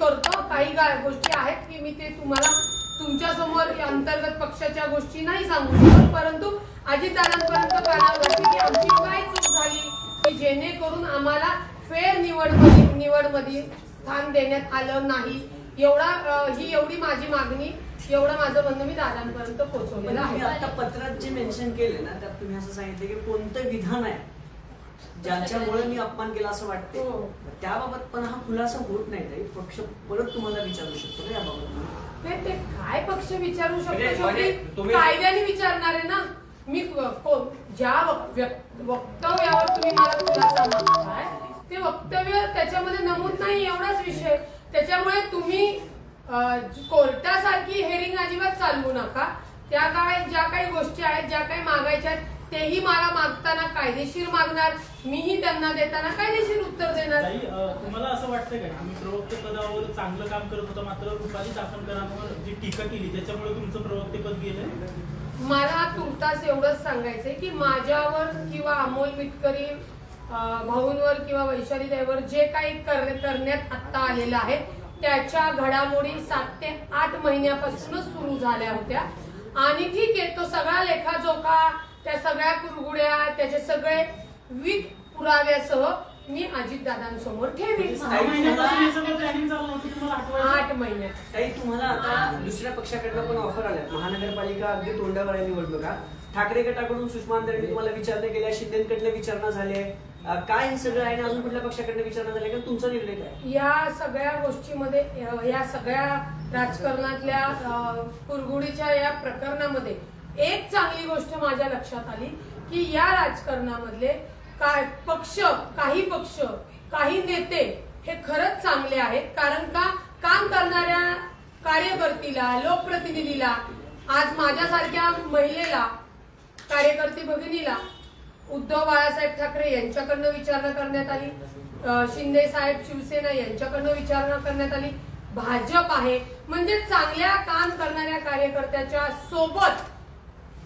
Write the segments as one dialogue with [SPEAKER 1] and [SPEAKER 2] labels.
[SPEAKER 1] करतो. काही गोष्टी आहेत की मी ते तुम्हाला तुमच्यासमोर अंतर्गत पक्षाच्या गोष्टी नाही सांगू शकत. परंतु अजितदादांपर्यंत कळावं लागते की आमची काय चूक झाली? की जेणेकरून आम्हाला फेर निवडमध्ये निवडमध्ये स्थान देण्यात आलं नाही. एवढा ही एवढी माझी मागणी एवढं माझं म्हणणं मी दादांपर्यंत पोहोचवलेलं आहे.
[SPEAKER 2] आता पत्रात जे मेन्शन केले ना त्यात तुम्ही असं सांगितलं की कोणतं विधान आहे? ज्यांच्यामुळे मी अपमान केला असं वाटते
[SPEAKER 1] हो.
[SPEAKER 2] त्याबाबत पण हा खुलासा होत नाही ताई. पक्ष परत तुम्हाला विचारू शकतो का याबाबत.
[SPEAKER 1] ते ते काय पक्ष विचारू
[SPEAKER 3] म्हणजे-
[SPEAKER 1] शकतो
[SPEAKER 3] म्हणजे तुम्ही-
[SPEAKER 1] कायद्याने विचारणार आहे ना? मी ज्या वक्तव्यावर तुम्ही मला खुलासा मागताय ते वक्तव्य त्याच्यामध्ये नमूद नाही एवढाच विषय. त्याच्यामुळे तुम्ही कोर्टासारखी हेरिंग अजिबात चालवू नका. त्या काय ज्या काही गोष्टी आहेत ज्या काही मागायच्या आहेत तेही मला मागताना कायदेशीर मागणार मीही त्यांना देताना कायदेशीर उत्तर देणार.
[SPEAKER 4] ताई, अ, तुम्हाला असं वाटतं का? तुम्ही प्रवक्ते पदावर चांगलं काम करत होता मात्र रुपाली चाकणकरांवर जी टीका केली त्याच्यामुळे तुमचं प्रवक्तेपद गेलं
[SPEAKER 1] मला तुर्तास एवढंच सांगायचंय की माझ्यावर किंवा अमोल मिटकरी अं, भाऊंवर किंवा वैशाली ताईवर जे काही कर- करण्यात आत्ता आलेलं आहे त्याच्या घडामोडी सात ते आठ महिन्यापासूनच सुरू झाल्या होत्या. आणि ठीक आहे तो सगळा लेखाजोखा त्या सगळ्या कुरगुड्या त्याचे सगळे विक पुराव्यासह मी अजितदादांसमोर
[SPEAKER 4] तुम्हाला आठवायचं?
[SPEAKER 1] आठ महिन्यात
[SPEAKER 2] ताई तुम्हाला आता दुसऱ्या पक्षाकडनं पण ऑफर आल्या महानगरपालिका अगदी तोंडावर आहे निवडणुका. ठाकरे गटाकडून सुषमा अंधारेंनी तुम्हाला विचारणा केल्या शिंदेकडनं विचारणा झाली. आहे काय हे सगळं आहे आणि अजून कुठल्या पक्षाकडनं विचारणा झाली? का तुमचा निर्णय काय?
[SPEAKER 1] या सगळ्या गोष्टीमध्ये या सगळ्या राजकारणातल्या अ, कुरगुडीच्या या प्रकरणामध्ये एक चांगली गोष्ट माझ्या लक्षात आली की या राजकारणामधले काय पक्ष काही पक्ष काही नेते हे खरंच चांगले आहेत. कारण का? काम करणाऱ्या कार्यकर्तीला लोकप्रतिनिधीला आज माझ्यासारख्या महिलेला कार्यकर्ती भगिनीला उद्धव बाळासाहेब ठाकरे यांच्याकडनं विचारणा करण्यात आली. शिंदे साहेब शिवसेना यांच्याकडनं विचारणा करण्यात आली. भाजप आहे. म्हणजे चांगल्या काम करणाऱ्या कार्यकर्त्याच्या सोबत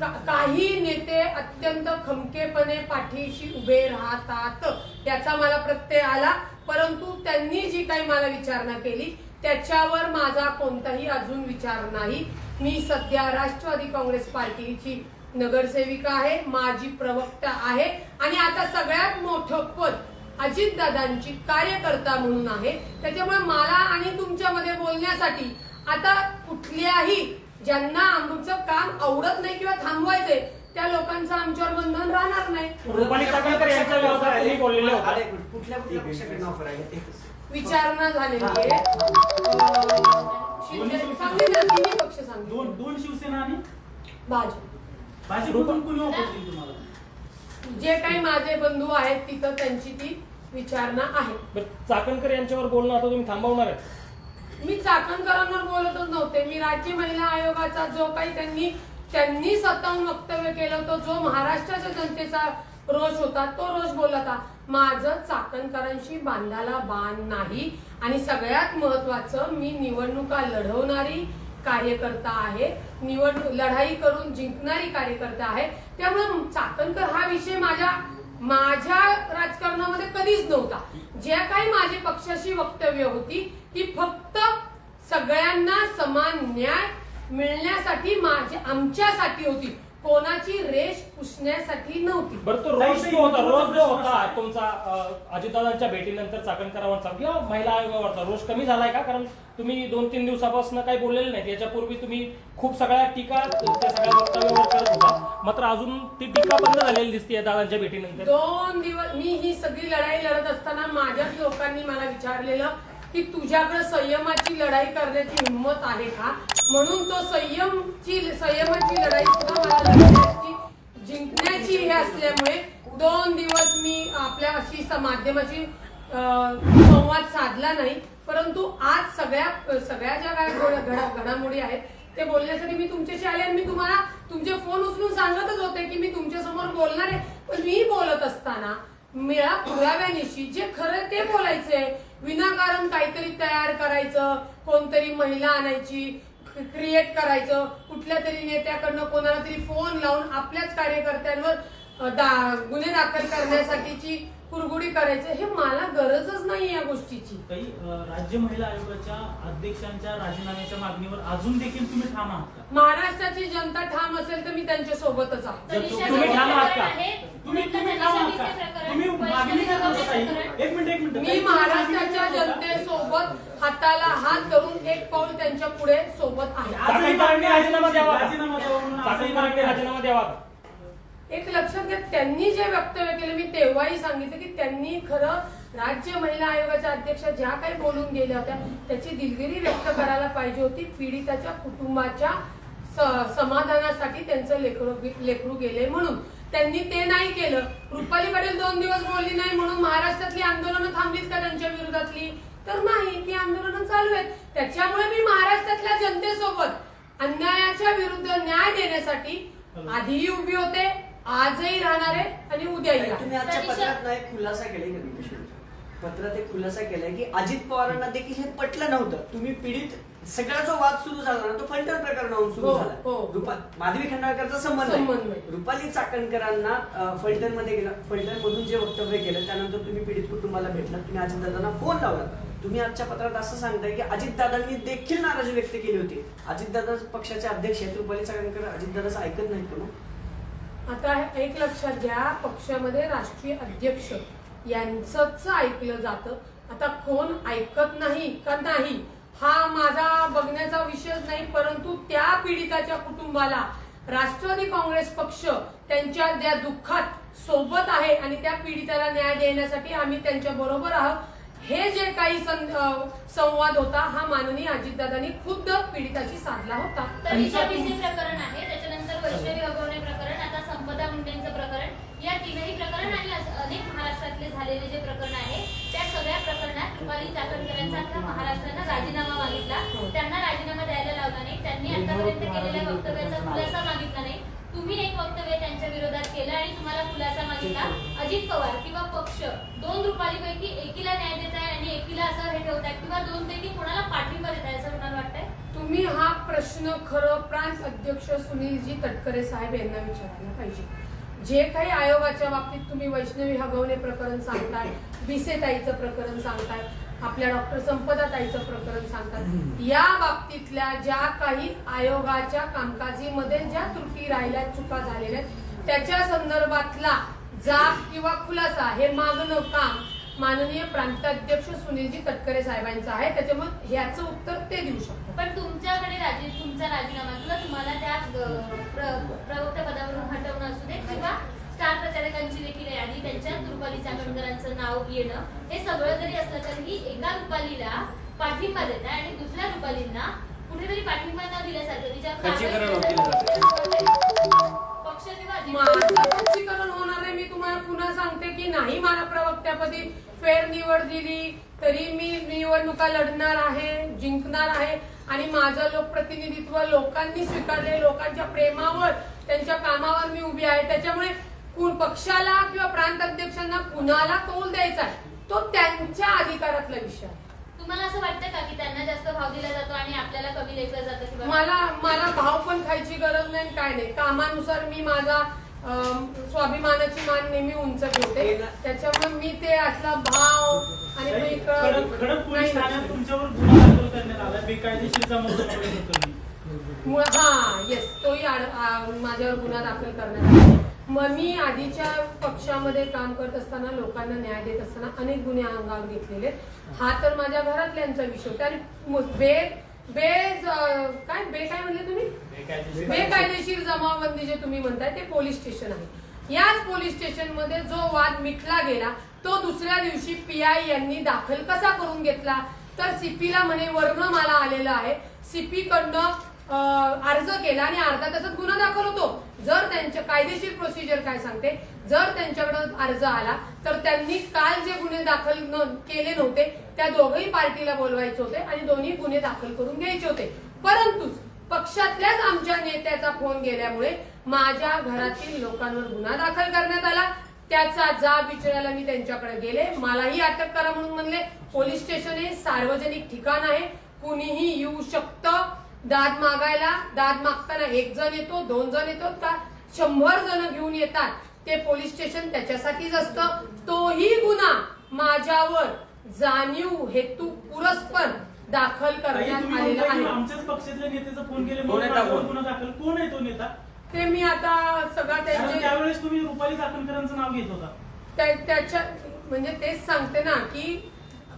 [SPEAKER 1] का- काही नेते अत्यंत खमकेपणे पाठीशी उभे राहतात. याचा मला प्रत्यय आला परंतु त्यांनी जी काही मला विचारणा केली त्याच्यावर माझा कोणताही अजून विचार नाही. मी सध्या राष्ट्रवादी काँग्रेस पार्टीची नगरसेविका आहे माझी प्रवक्ता आहे आणि आता सगळ्यात मोठं पद अजितदादांची कार्यकर्ता म्हणून आहे. त्याच्यामुळे मला आणि तुमच्यामध्ये बोलण्यासाठी आता कुठल्याही ज्यांना आमचं काम आवडत नाही किंवा थांबवायचंय त्या लोकांचं आमच्यावर बंधन राहणार नाही.
[SPEAKER 5] रुपाली चाकणकर यांच्या विरोधात तुम्ही बोललेले
[SPEAKER 2] आता
[SPEAKER 5] होते.
[SPEAKER 2] एक मिनिट. कुठल्या कुठल्या पक्षाकडनं ऑफर आहे एकच.
[SPEAKER 1] विचारणा झालेली आहे. तिन्ही पक्ष सांगितले.
[SPEAKER 4] दोन दोन शिवसेना आणि?
[SPEAKER 1] भाजप.
[SPEAKER 4] भाजपकडून कुणी ऑफर केली तुम्हाला?
[SPEAKER 1] जे काही माझे बंधू आहेत तिथं त्यांची ती विचारणा आहे.
[SPEAKER 5] बरं, चाकणकर यांच्यावर बोलणं आता तुम्ही थांबवणार आहे
[SPEAKER 1] मी चाकणकरांवर बोलतच नव्हते. मी राज्य महिला आयोगाचा जो काही त्यांनी त्यांनी स्वतःहून वक्तव्य केलं होतं जो महाराष्ट्राच्या जनतेचा रोष होता तो रोष बोलला होता माझं चाकणकरांशी बांधाला बाण नाही आणि सगळ्यात महत्वाचं मी निवडणुका लढवणारी कार्यकर्ता आहे. निवडणूक लढाई करून जिंकणारी कार्यकर्ता आहे. त्यामुळे चाकणकर हा विषय माझ्या माझ्या राजकारणामध्ये कधीच नव्हता. ज्या काही माझे पक्षाशी वक्तव्य होती ती फक्त सगळ्यांना समान न्याय मिळण्यासाठी माझी आमच्यासाठी होती. कोणाची रेष पुसण्यासाठी नव्हती.
[SPEAKER 5] बरं तो रोज जो होता रोज जो होता तुमचा अजितदादांच्या भेटीनंतर चाकणकरांवरचा किंवा महिला आयोगावरचा रोज कमी झालाय का? कारण तुम्ही दोन तीन दिवसापासून काही बोललेले नाहीत. याच्यापूर्वी तुम्ही खूप सगळ्या टीका त्या सगळ्या वक्तव्यावर करत होता. मात्र अजून ती टीका बंद झालेली दिसते दादांच्या भेटीनंतर.
[SPEAKER 1] दोन दिवस मी ही सगळी लढाई लढत असताना माझ्याच लोकांनी मला विचारलेलं की तुझ्याकडे संयमाची लढाई करण्याची हिंमत आहे का? म्हणून तो संयमची संयमाची लढाई सुद्धा मला जिंकण्याची हे असल्यामुळे दोन दिवस मी आपल्या अशी माध्यमाची संवाद साधला नाही. परंतु आज सगळ्या सगळ्या ज्या काय घडामोडी आहेत ते बोलण्यासाठी मी तुमच्याशी आले आणि मी तुम्हाला तुमचे फोन उचलून सांगतच होते की मी तुमच्यासमोर बोलणार आहे. पण मी बोलत असताना मिळा पुराव्यानिशी जे खरं ते बोलायचंय विनाकारण काहीतरी तयार करायचं कोणतरी महिला आणायची क्रिएट करायचं कुठल्या तरी नेत्याकडनं कोणाला तरी फोन लावून आपल्याच कार्यकर्त्यांवर दा- गुन्हे दाखल करण्यासाठीची कुरगुडी करायचं हे मला गरजच नाही या गोष्टीची.
[SPEAKER 4] काही अं, राज्य महिला आयोगाच्या अध्यक्षांच्या राजीनाम्याच्या मागणीवर अजून देखील तुम्ही ठाम आहात का?
[SPEAKER 1] महाराष्ट्राची जनता ठाम असेल तर मी त्यांच्या सोबतच आहे
[SPEAKER 4] तुम्ही
[SPEAKER 3] विसे
[SPEAKER 4] ठाम आहात का?
[SPEAKER 3] प्रकरण आहे.
[SPEAKER 4] तुम्ही
[SPEAKER 3] नंतर
[SPEAKER 4] तुम्ही
[SPEAKER 3] तनिषा
[SPEAKER 4] ठाम आहात
[SPEAKER 3] विसे
[SPEAKER 4] का
[SPEAKER 3] प्रकरण,
[SPEAKER 4] तुम्ही मागणी काय करत ताई?
[SPEAKER 3] प्रकरण.
[SPEAKER 4] एक मिनिट एक मिनिट
[SPEAKER 1] मी
[SPEAKER 4] ताई, तुम्ही
[SPEAKER 1] महाराष्ट्राच्या
[SPEAKER 4] मागणी काय करता?
[SPEAKER 1] जनतेसोबत हाताला हात त्यांच्या पुढे सोबत आहे
[SPEAKER 4] आजही
[SPEAKER 5] चाकणकरांनी राजीनामा द्यावा का?
[SPEAKER 4] राजीनामा द्यावा म्हणून आजही
[SPEAKER 5] चाकणकरांनी
[SPEAKER 4] मागणी आहे.
[SPEAKER 5] राजीनामा द्यावा का?
[SPEAKER 1] एक लक्षात घ्या त्यांनी जे वक्तव्य केलं मी तेव्हाही सांगितलं की त्यांनी खरं राज्य महिला आयोगाच्या अध्यक्ष ज्या काही बोलून गेल्या होत्या त्याची दिलगिरी व्यक्त करायला पाहिजे होती पीडिताच्या कुटुंबाच्या स- समाधानासाठी त्यांचं लेकरू लेकरू गेले म्हणून त्यांनी ते नाही केलं रुपाली पाटील दोन दिवस बोलली नाही म्हणून महाराष्ट्रातली आंदोलनं थांबलीत का त्यांच्या विरोधातली तर नाही ती आंदोलनं चालू आहेत. त्याच्यामुळे मी महाराष्ट्रातल्या जनतेसोबत अन्यायाच्या विरुद्ध न्याय देण्यासाठी आधीही उभी होते आजही राहणार आहे आणि उद्याही
[SPEAKER 2] तुम्ही आजच्या पत्रात एक खुलासा केलाय का दीपेश पत्रात एक खुलासा केलाय की अजित पवारांना देखील हे पटलं नव्हतं. तुम्ही पीडित सगळा जो वाद सुरू झाला ना तो फलटण प्रकरणावरून सुरू
[SPEAKER 1] हो,
[SPEAKER 2] झाला.
[SPEAKER 1] हो.
[SPEAKER 2] रुपा माधवी खंडाळकरचा संबंध. रुपाली चाकणकरांना फलटणमध्ये गेला फलटण मधून जे वक्तव्य केलं त्यानंतर तुम्ही पीडित कुटुंबाला भेटला तुम्ही अजितदादांना फोन लावला तुम्ही आजच्या पत्रात असं सांगताय की अजितदादांनी देखील नाराजी व्यक्त केली होती. अजितदादा पक्षाचे अध्यक्ष आहेत रुपाली चाकणकर अजितदादाचं ऐकत नाहीत का
[SPEAKER 1] आता एक लक्षात घ्या पक्षामध्ये राष्ट्रीय अध्यक्ष यांचंच ऐकलं जातं. आता कोण ऐकत नाही का नाही हा माझा बघण्याचा विषयच नाही परंतु त्या पीडिताच्या कुटुंबाला राष्ट्रवादी काँग्रेस पक्ष त्यांच्या त्या दुःखात सोबत आहे आणि त्या पीडिताला न्याय देण्यासाठी आम्ही त्यांच्या बरोबर आहोत. हे जे काही संवाद होता हा माननीय अजितदादांनी खुद्द पीडिताशी साधला होता.
[SPEAKER 3] प्रकरण आहे त्याच्यानंतर वैष्णवी अगवणे प्रकरण आता संपदा मुंडेंचं प्रकरण या तीनही प्रकरण आणि अनेक महाराष्ट्रातले झालेले जे प्रकरण आहे त्या सगळ्या प्रकरणात रुपाली चाकणकरांचा महाराष्ट्रानं राजीनामा मागितला. त्यांना राजीनामा द्यायला लावला नाही. त्यांनी आतापर्यंत केलेल्या वक्तव्याचा खुलासा मागितला नाही. तुम्ही एक वक्तव्य त्यांच्या विरोधात केलं आणि तुम्हाला खुलासा मागितला. अजित पवार दोन रुपालीपैकी एकीला न्याय देत आहे आणि एकीला असं हे ठेवत आहे. किंवा दोन पैकी कोणाला पाठिंबा देत आहे असं तुम्हाला वाटतंय?
[SPEAKER 1] तुम्ही हा प्रश्न खरं प्रांत अध्यक्ष सुनीलजी तटकरे साहेब यांना विचारायला पाहिजे. जे काही आयोगाच्या बाबतीत तुम्ही वैष्णवी हगवणे प्रकरण सांगताय बिसेताईचं प्रकरण सांगताय आपल्या डॉक्टर संपदा ताईचं प्रकरण सांगतात या बाबतीतल्या ज्या काही आयोगाच्या कामकाजीमध्ये ज्या त्रुटी राहिल्या चुका झालेल्या आहेत, त्याच्या संदर्भातला जाब किंवा खुलासा हे मागणं काम माननीय प्रांताध्यक्ष सुनीलजी तटकरे साहेबांचं आहे. त्याच्यामुळे ह्याचं उत्तर ते देऊ शकतात.
[SPEAKER 3] पण तुमच्याकडे राजी तुमचा राजीनामा किंवा तुम्हाला त्या प्रवक्ता पदावरून हटवणं असू दे किंवा स्टार प्रचारकांची देखील यादी त्यांच्यात रुपाली चाकणकरांचं नाव येणं हे सगळं जरी असलं तरीही एका रुपालीला पाठिंबा देत आहे आणि दुसऱ्या रुपालींना कुठेतरी पाठिंबा न दिल्यासारखं तिच्या
[SPEAKER 1] माझं होणार नाही. मी तुम्हाला पुन्हा सांगते की नाही मला प्रवक्त्यापदी फेर निवड दिली तरी मी निवडणुका लढणार आहे जिंकणार आहे. आणि माझं लोकप्रतिनिधित्व लोकांनी स्वीकारले लोकांच्या प्रेमावर त्यांच्या कामावर मी उभी आहे. त्याच्यामुळे कु- पक्षाला किंवा प्रांत अध्यक्षांना कुणाला कौल द्यायचा आहे? तो त्यांच्या अधिकारातला विषय आहे.
[SPEAKER 3] तुम्हाला असं वाटतं का की त्यांना जास्त भाव दिला जातो आणि आपल्याला कमी लेखलं जातं किंवा
[SPEAKER 1] मला मला भाव पण खायची गरज नाही काय नाही. कामानुसार मी माझा स्वाभिमानाची मान नेहमी उंच ठेवते. त्याच्यामुळे मी ते असला भाव आणि तो
[SPEAKER 4] ताई,
[SPEAKER 1] इकडं
[SPEAKER 4] खडक खडक
[SPEAKER 1] नाही
[SPEAKER 4] पोलीस ठाण्यात
[SPEAKER 1] ना.
[SPEAKER 4] तुमच्यावर गुन्हा दाखल करण्यात आला. बेकायदेशीर जमावबंद प्रकरणी
[SPEAKER 1] मुळ- हा येस तोही आड- आ- माझ्यावर गुन्हा दाखल करण्यात आला. मग मी आधीच्या पक्षामध्ये काम करत असताना लोकांना न्याय देत असताना अनेक गुन्हे अंगावर घेतलेले. हा तर माझ्या घरातल्यांचा विषय होता. आणि बे बे काय बे काय म्हणले तुम्ही?
[SPEAKER 4] बेकायदेशीर
[SPEAKER 1] जमावबंदी जे तुम्ही म्हणताय ते पोलीस स्टेशन आहे. याच पोलीस स्टेशनमध्ये जो वाद मिटला गेला तो दुसऱ्या दिवशी पीआय यांनी दाखल कसा करून घेतला? तर सीपीला म्हणे वर्ण मला आलेलं आहे. सीपी कडनं अर्ज केला आणि अर्धा तासात गुन्हा दाखल होतो. जर त्यांच्या कायदेशीर प्रोसिजर काय सांगते जर त्यांच्याकडे अर्ज आला तर त्यांनी काल जे गुन्हे दाखल न- केले नव्हते त्या दोघही पार्टीला बोलवायचे होते आणि दोन्ही गुन्हे दाखल करून घ्यायचे होते. परंतु पक्षातल्याच आमच्या नेत्याचा फोन गेल्यामुळे माझ्या घरातील लोकांवर गुन्हा दाखल करण्यात आला. त्याचा जाब विचारायला मी त्यांच्याकडे गेले. मलाही अटक करा म्हणून म्हणले. पोलीस स्टेशन हे सार्वजनिक ठिकाण आहे. कुणीही येऊ शकतं. दाद मागायला दाद मागताना एक जण येतो दोन जण येतो का शंभर जण घेऊन येतात? ते पोलीस स्टेशन त्याच्यासाठीच असतं. तोही गुन्हा माझ्यावर जाणीव हेतू पुरस्पर दाखल करण्यात आलेला आहे.
[SPEAKER 4] आमच्याच पक्षातल्या नेत्याचा फोन केले
[SPEAKER 6] कोण
[SPEAKER 4] म्हणून
[SPEAKER 6] आहे
[SPEAKER 4] माझ्यावर
[SPEAKER 6] दाखल?
[SPEAKER 4] गुन्हा दाखल कोण आहे तो नेता?
[SPEAKER 1] ते मी आता सगळं
[SPEAKER 4] कारण
[SPEAKER 1] त्यांचे
[SPEAKER 4] त्यावेळेस तुम्ही रुपाली चाकणकरांचं नाव घेत होता.
[SPEAKER 1] त्या- त्याच्या म्हणजे तेच सांगते ना की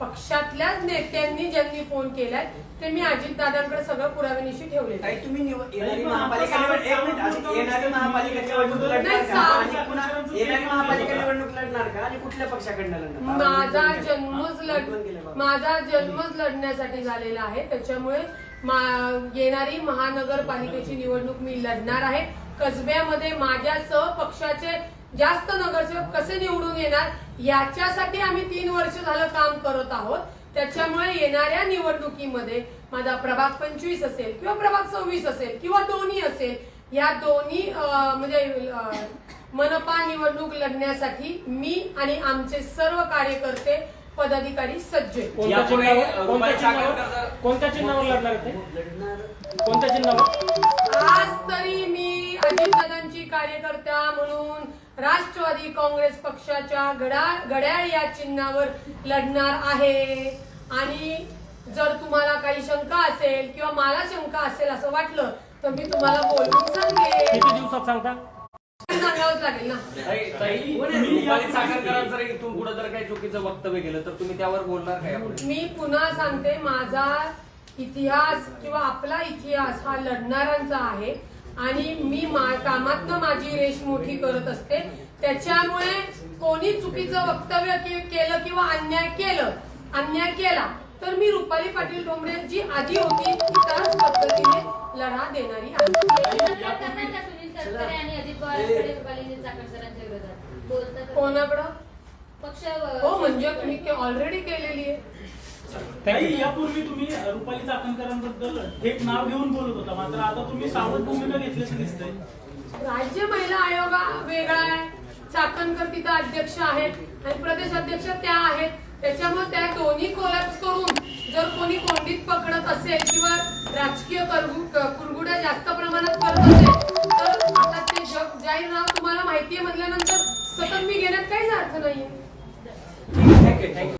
[SPEAKER 1] पक्षातल्याच नेत्यांनी ज्यांनी फोन केलाय ते मी अजितदादांकडे सगळं पुराव्यानिशी ठेवले
[SPEAKER 2] ताई तुम्ही निव- येणारी
[SPEAKER 4] पण
[SPEAKER 2] महापालिका
[SPEAKER 4] आता
[SPEAKER 2] निवड एक मिनिट अजून येणारी महापालिका निवडणूक लढणार
[SPEAKER 1] नाही,
[SPEAKER 2] का?
[SPEAKER 1] सा-
[SPEAKER 2] आणि पुन्हा येणारी महापालिका निवडणूक लढणार का? आणि कुठल्या पक्षाकडनं लढणार?
[SPEAKER 1] माझा जन्मच लढ
[SPEAKER 2] बाबा.
[SPEAKER 1] माझा जन्मच लढण्यासाठी झालेला आहे. त्याच्यामुळे मा- येणारी महानगरपालिकेची निवडणूक मी लढणार आहे. कसब्यामध्ये माझ्या सहपक्षाचे जास्त नगरसेवक कसे निवडून येणार? याच्यासाठी आम्ही तीन वर्ष झालं काम करत आहोत. त्याच्यामुळे येणाऱ्या निवडणुकीमध्ये माझा प्रभाग पंचवीस असेल किंवा प्रभाग सव्वीस असेल किंवा दोन्ही असेल या दोन्ही म्हणजे मनपा निवडणूक लढण्यासाठी मी आणि आमचे सर्व कार्यकर्ते पदाधिकारी सज्ज आहेत.
[SPEAKER 5] कोणत्या चिन्हावर कोणत्या लढणार आहे ते?
[SPEAKER 2] लढणार
[SPEAKER 5] कोणत्या चिन्हावर?
[SPEAKER 1] आज तरी मी अजितदादांची कार्यकर्त्या म्हणून राष्ट्रवादी काँग्रेस पक्षाच्या घड्याळ घड्याळ या चिन्हावर लढणार आहे. आणि जर तुम्हाला काही शंका असेल किंवा मला शंका असेल असं वाटलं तर मी तुम्हाला बोलून सांगेन.
[SPEAKER 5] किती दिवसात सांगता?
[SPEAKER 1] सांगावंच लागेल ना.
[SPEAKER 6] ताई- ताई? तुम्ही
[SPEAKER 4] रुपाली
[SPEAKER 6] रुपाली चाकणकरांचं जर इथून पुढे जर काही चुकीचं वक्तव्य केलं तर तुम्ही त्यावर बोलणार काय?
[SPEAKER 1] मी पुन्हा सांगते माझा इतिहास किंवा आपला इतिहास हा लढणाऱ्यांचा आहे. आणि मी कामातनं माझी रेश मोठी करत असते. त्याच्यामुळे कोणी चुकीचं वक्तव्य केलं किंवा अन्याय केलं अन्याय केला तर मी रुपाली पाटील ठोंबरे जी आधी होती ती त्याच पद्धतीने लढा देणारी आहे. कोणाकडं?
[SPEAKER 3] पक्ष
[SPEAKER 1] हो म्हणजे तुम्ही ऑलरेडी केलेली आहे.
[SPEAKER 4] ताई, यापूर्वी तुम्ही रुपाली चाकणकरांबद्दल थेट नाव घेऊन बोलत होता मात्र आता तुम्ही सावध भूमिका घेतल्याचं दिसतंय.
[SPEAKER 1] राज्य महिला आयोग वेगळा आहे. चाकणकर तिथं अध्यक्ष आहेत आणि प्रदेश अध्यक्ष त्या आहेत. त्याच्यामुळे त्या दोन्ही कोलॅप्स करून जर कोणी कोंडीत पकडत असेल किंवा राजकीय कुरगुड्या जास्त प्रमाणात करत असेल तर आता ते जग जाहीर नाव तुम्हाला माहिती आहे म्हटल्यानंतर सतत मी घेण्यात काहीच अर्थ नाहीये.
[SPEAKER 2] Thank you thank you